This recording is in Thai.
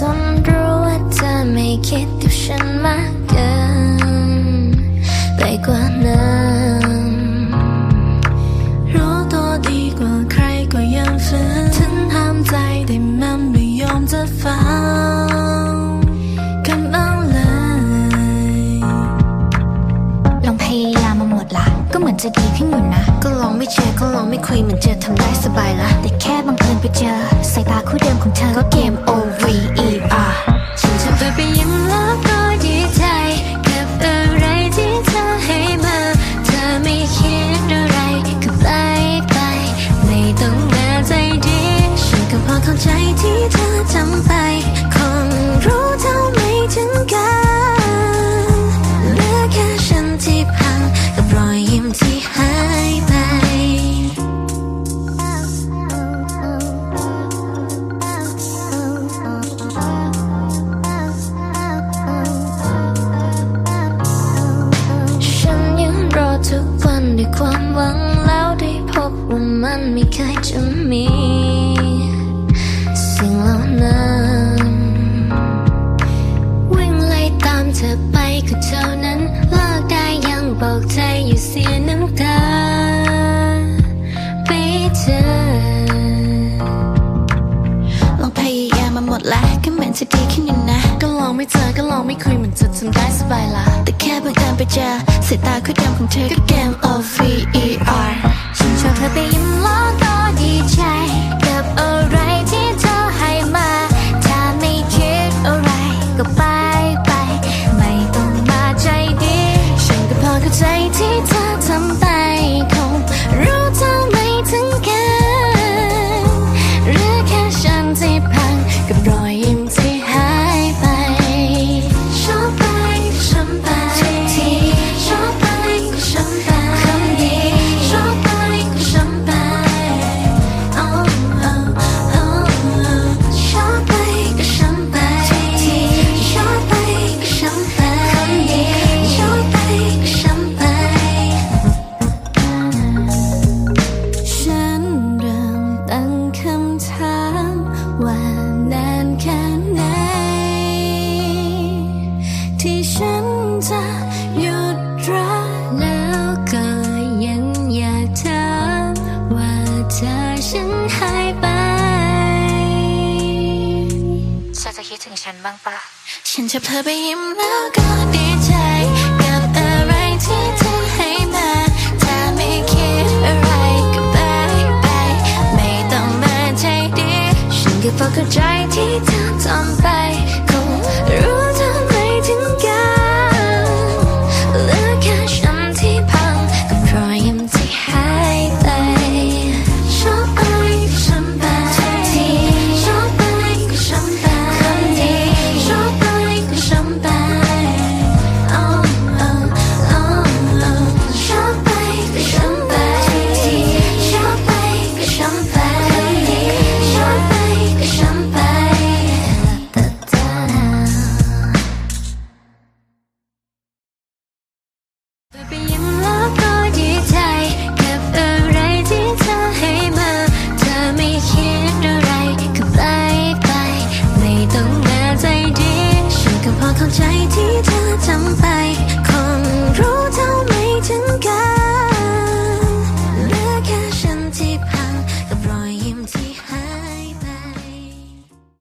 ฉันรู้ว่าเธอไม่คิดกับฉันมากเกินไปกว่านั้นรู้ตัวดีกว่าใครก็ยังฝืนถึงห้ามใจแต่มันไม่ยอมจะฟังกันบ้างเลยลองพยายามมาหมดละ ก็เหมือนจะดีขึ้นอยู่นะ ก็ลองไม่เจอก็ลองไม่คุยเหมือนเจอทำได้สบายละ แต่แค่บังเอิญไปเจอสายตาคู่เดิมของเธอก็เกม O V E ที่เธอทำไป คงรู้เท่าไม่ถึงกันเหลือแค่ฉันที่พังกับรอยยิ้มที่หายไป ฉันยังรอทุกวันด้วยความหวังแล้วได้พบว่ามันไม่เคยจะมี อกใจอยู่เสียน้ำตา ไปเธอลองพยายามมาหมดแล้วก็เหมือนจะดีขึ้นอยู่นะ ก็ลองไม่เจอก็ลองไม่คุยเหมือนจะทำได้สบายละแต่แค่บังเอิญไปเจอสายตาคู่เดิมของเธอก็เกม O V E R ฉันชอบเธอไปยิ้มล้วก็ดีใจ ที่ฉันจะหยุดรักแล้วก็ยังอยากถามว่าเธอฉันหายไปเธอจะคิดถึงฉันบ้างปะฉันชอบเธอไปยิ้มแล้วก็ดีใจกับอะไรที่เธอให้มาถ้าไม่คิดอะไรก็ไปไปไม่ต้องมาใจดี ฉันก็พอเข้าใจที่เธอทำไป to be in love.